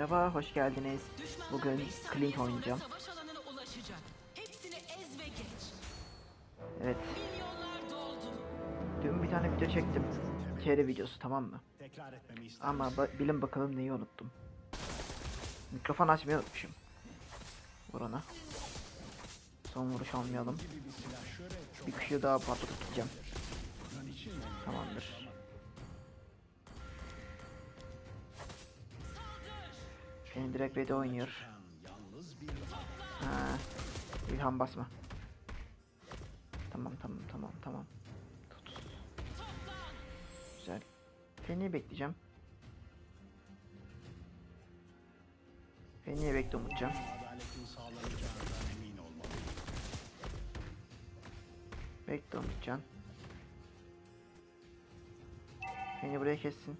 Merhaba, hoş geldiniz. Bugün Clint oynayacağım. Evet, dün bir tane video çektim. Kere videosu tamam mı? Ama ba- bilin bakalım neyi unuttum. Mikrofon açmayı unutmuşum. Vur ona. Son vuruş almayalım. bir silah şöyle çok Bir kişi daha mi? Tamamdır. Beni direkt ready oynuyor. Ha, İlham basma. Tamam tamam tamam tamam. Tut. Güzel. Feni'yi bekleyeceğim. Feni'yi bekle Umutcan. Bekle Umutcan. Feni buraya kessin.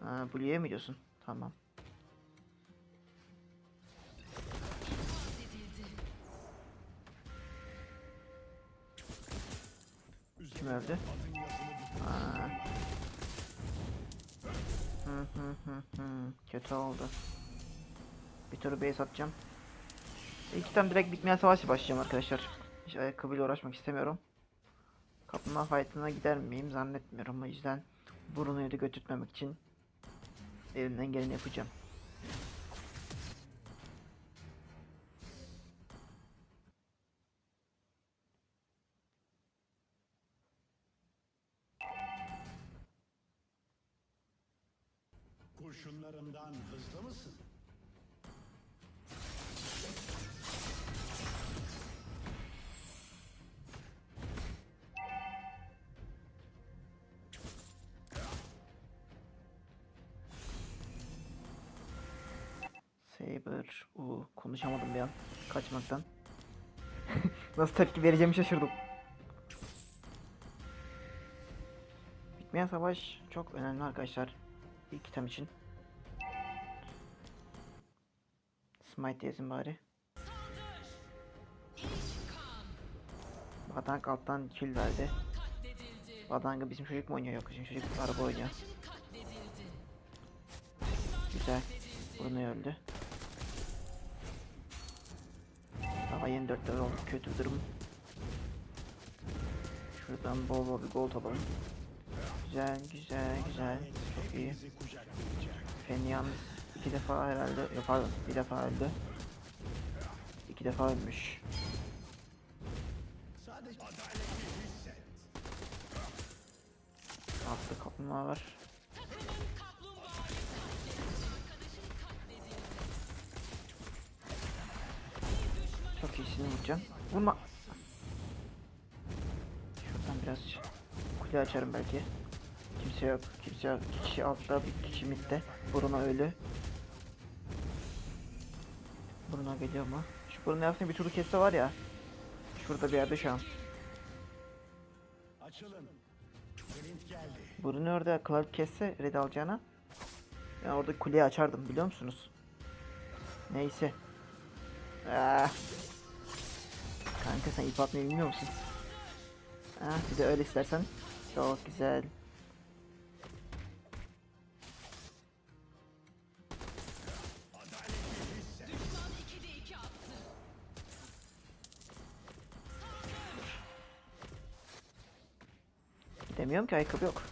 Ha, Blue'ye mi diyorsun? Tamam. Kim öldü? Kötü oldu. Bir tur base atacağım. İlk tam direkt bitmeyen savaşla başlayacağım arkadaşlar. Hiç ayakkabıyla uğraşmak istemiyorum. Kaplumbağa fight'ına gider miyim zannetmiyorum. O yüzden Bruno'yu da götürtmemek için elimden geleni yapacağım. kurşunlarımdan hızlı mısın? Saber. Uu, konuşamadım bir an. Kaçmaktan. Nasıl tepki vereceğimi şaşırdım. Bitmeyen savaş çok önemli arkadaşlar. İlk item için. Smite diyesin bari. Badank alttan kill verdi. Badanga bizim çocuk mu oynuyor? Yok bizim çocuk araba oynuyor. Güzel. Bruno öldü. Yeni 4 level olduk. Kötü durum. Şuradan bol bol bir gold alalım. Güzel, güzel, güzel. Çok iyi. Bizi kucaklayacak. Fen yalnız iki defa herhalde, yok pardon bir defa öldü. İki defa ölmüş. Altta kaplumbağa var. Çok iyisini vuracağım. Vurma. Şuradan biraz kule açarım belki. Kimse yok. Kimse yok. Kişi altta, bir kişi midde. Bruno ölü. Bruno geliyor mu? Şu Bruno yapsın bir turu kesse var ya. Şurada bir yerde şu an. Açılın. Bruno orada Clark kesse red alacağına. Ben orada kuleyi açardım biliyor musunuz? Neyse. Ah. Kanka sen ip atmayı bilmiyor musun? Ah bir de öyle istersen. Çok güzel. Düşman 2'de 2 attı. Demiyorum ki ayakkabı yok.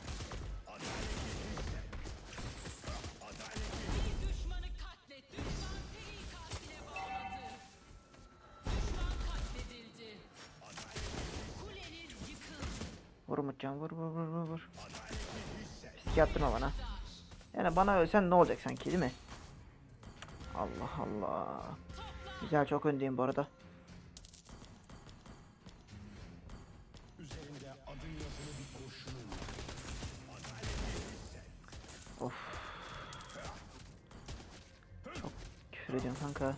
Vur Umutcan vur vur vur vur vur. Risk yaptırma bana. Yani bana ölsen ne olacak sanki değil mi? Allah Allah. Güzel çok öndeyim bu arada. Of. Çok küfür ediyorum kanka.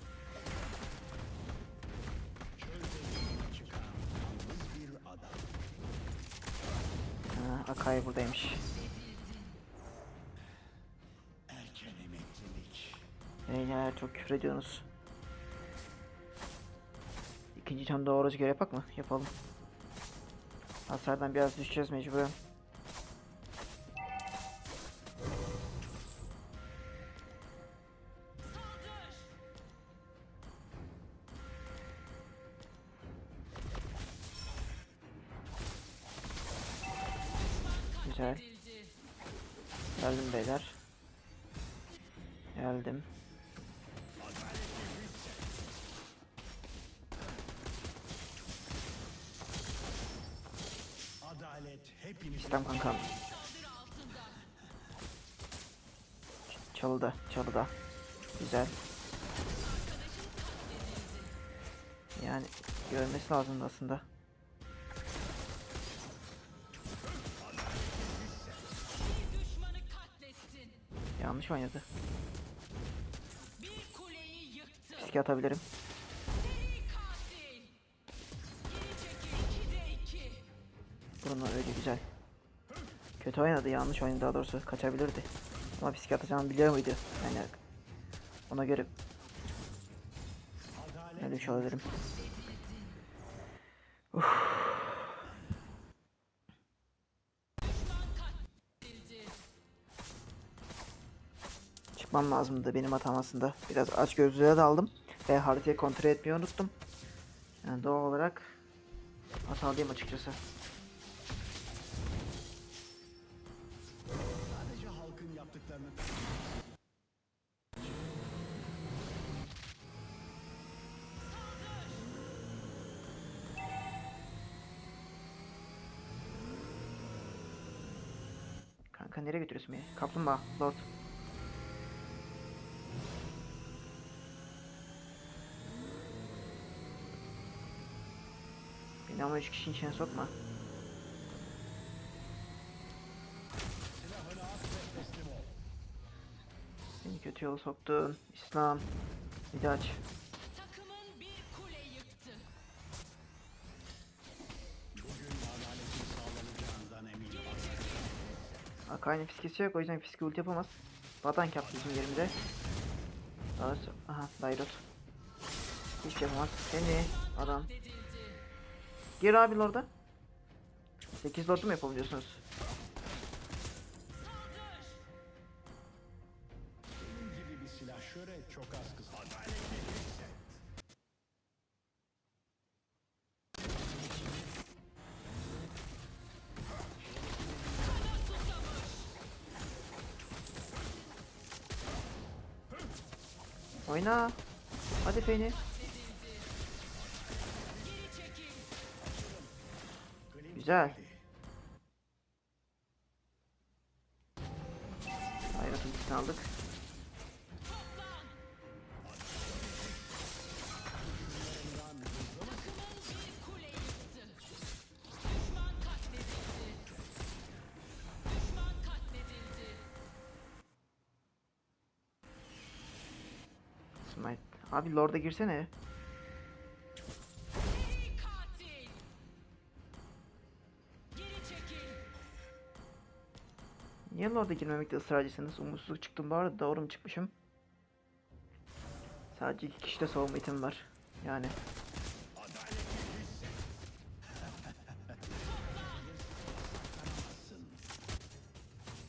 Ha, Akai buradaymış. Beyler çok küfür ediyorsunuz. İkinci tam doğrucu göre yapak mı? Yapalım. Hasardan biraz düşeceğiz mecburen. İstem kankam. Çalıda. Çalıda. Güzel. Yani görmesi lazımdı aslında. Yanlış oynadı. Kuleyi yıktın. Riske atabilirim. Bruno öyle güzel. Kötü oynadı, yanlış oynadı daha doğrusu. Kaçabilirdi. Ama fiske atacağını biliyor muydu? Yani ona göre öyle bir şey olabilirim. Katledildi. Çıkmam lazımdı benim hatam aslında. Biraz aç gözlüğe daldım. Ve haritayı kontrol etmeyi unuttum. Yani doğal olarak hatalıyım açıkçası. Kanka nereye götürüyorsun beni? Kaplumbağa, Lord. Beni ama üç kişinin içine sokma. Beni kötü yola soktun. İslam. Bir de aç. Akai'nin fiskesi yok o yüzden fiske ulti yapamaz. Batank yaptı bizim yerimize. Daha sonra... Aha Dairot. Hiç yapamaz. Seni adam. Gir abi orada. 8 lordu mu yapabiliyorsunuz? Oyna. Hadi Feni. Güzel. ikisini aldık. Abi Lord'a girsene. Niye Lord'a girmemekte ısrarcısınız? Umutsuzluk çıktım bu arada doğru mu çıkmışım? Sadece iki kişide savunma item var. Yani.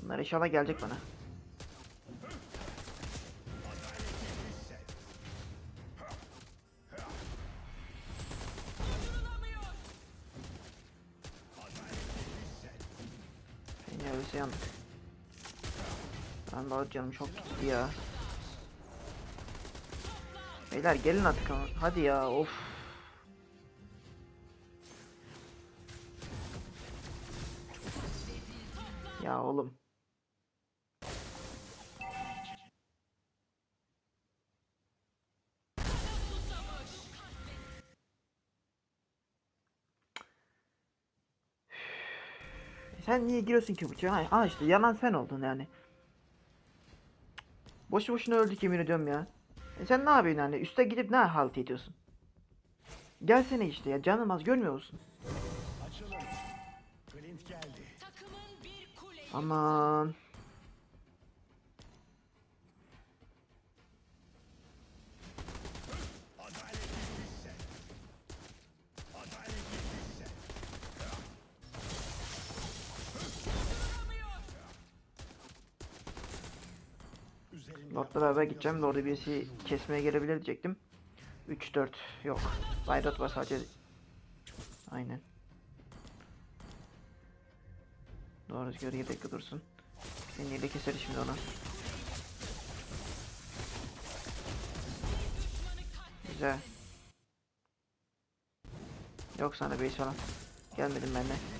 Bunlar inşallah gelecek bana. Ben daha canım çok gitti ya. Beyler gelin artık ama. Hadi ya of. Ya oğlum. Sen niye giriyorsun ki bıçağa? Ha, ha işte yanan sen oldun yani. Boşu boşuna öldük yemin ediyorum ya. E sen ne yapıyorsun yani? Üste gidip ne halt ediyorsun? Gelsene işte ya canım az görmüyor musun? Aman. Lord'la beraber gideceğim. Lord'u birisi kesmeye gelebilir diyecektim. 3-4 yok. Bayrot var sadece. Aynen. Doğru geri dakika dursun. Seni ile keseriz şimdi onu. Güzel. Yok sana base falan. Gelmedim ben de.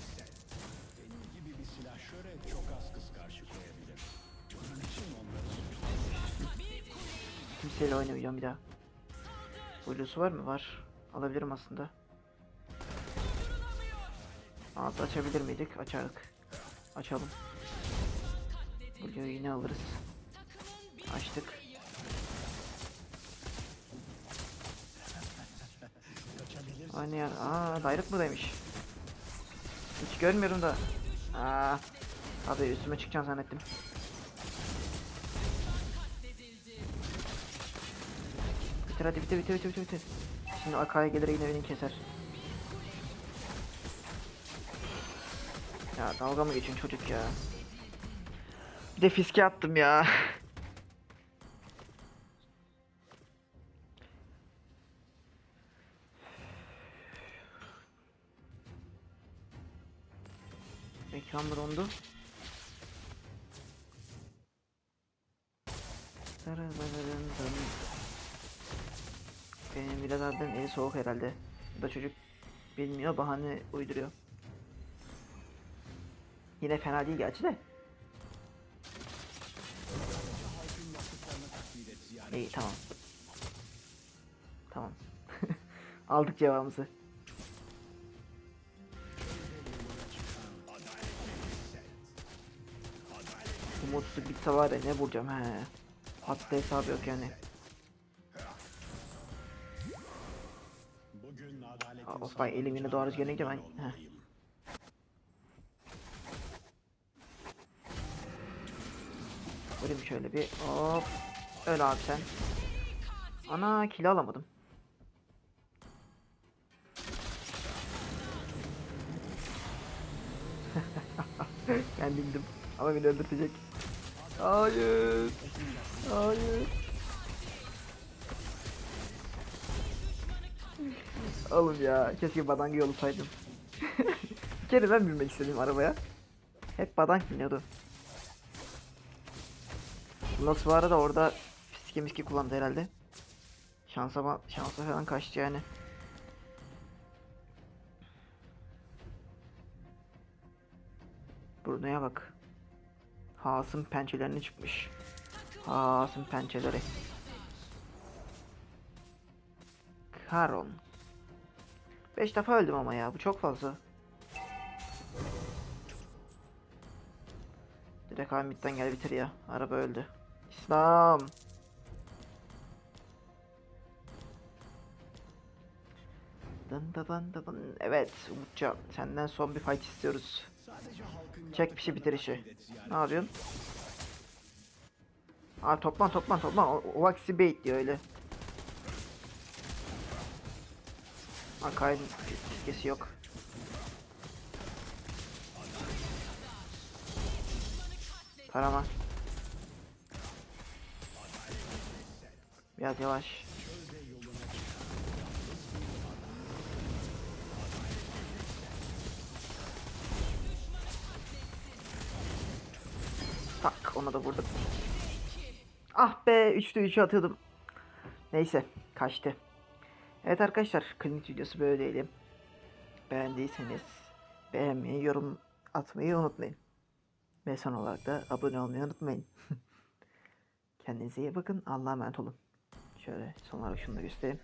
Kimseyle oynamayacağım bir daha. Blue'su var mı? Var. Alabilirim aslında. Altı açabilir miydik? Açardık. Açalım. Blue'yu yine alırız. Açtık. Oynayan. Aa, Dairek buradaymış. Hiç görmüyorum da. Aa. Abi üstüme çıkacaksın zannettim. Bitir hadi bitir bitir bitir bitir. Şimdi Akaya gelir yine beni keser. Ya dalga mı geçiyorsun çocuk ya? Bir de fiske attım ya. Ekran dondu. Benim biraderden eli soğuk herhalde. Bu da çocuk bilmiyor bahane uyduruyor. Yine fena değil gerçi de. İyi tamam. Tamam. Aldık cevabımızı. Umutsuz bitse var ya ne vuracağım he. Hatta hesabı yok yani. Bak elim yine doğru rüzgarına gidiyor ben. Heh. Vurayım şöyle bir hop. Öl abi sen. Ana kill alamadım. ben bildim. Ama beni öldürtecek. Hayır. Hayır. Oğlum ya keşke badangi yolu saydım. Bir kere ben binmek istedim arabaya. Hep badank biniyordu. Nox bu arada orada fiske miski kullandı herhalde. Şansa, şansa falan kaçtı yani. Burnuya bak. Haas'ın pençelerini çıkmış. Haas'ın pençeleri. Karon. 5 defa öldüm ama ya bu çok fazla. Direkt Hamit'ten gel bitir ya. Araba öldü. İslam. Dın da dın dın. Evet Umutcan senden son bir fight istiyoruz. Çek bir şey bitir işi. takdir et ziyaret. Ne yapıyorsun? Aa toplan toplan toplan. O, o vaksi bait diyor öyle. Akay'ın fiskesi yok. Tarama. Biraz yavaş. Tak ona da vurdum. Ah be 3'te 3'ü atıyordum. Neyse kaçtı. Evet arkadaşlar klinik videosu böyle. Beğendiyseniz beğenmeyi, yorum atmayı unutmayın. Ve son olarak da abone olmayı unutmayın. Kendinize iyi bakın. Allah'a emanet olun. Şöyle son olarak şunu da göstereyim.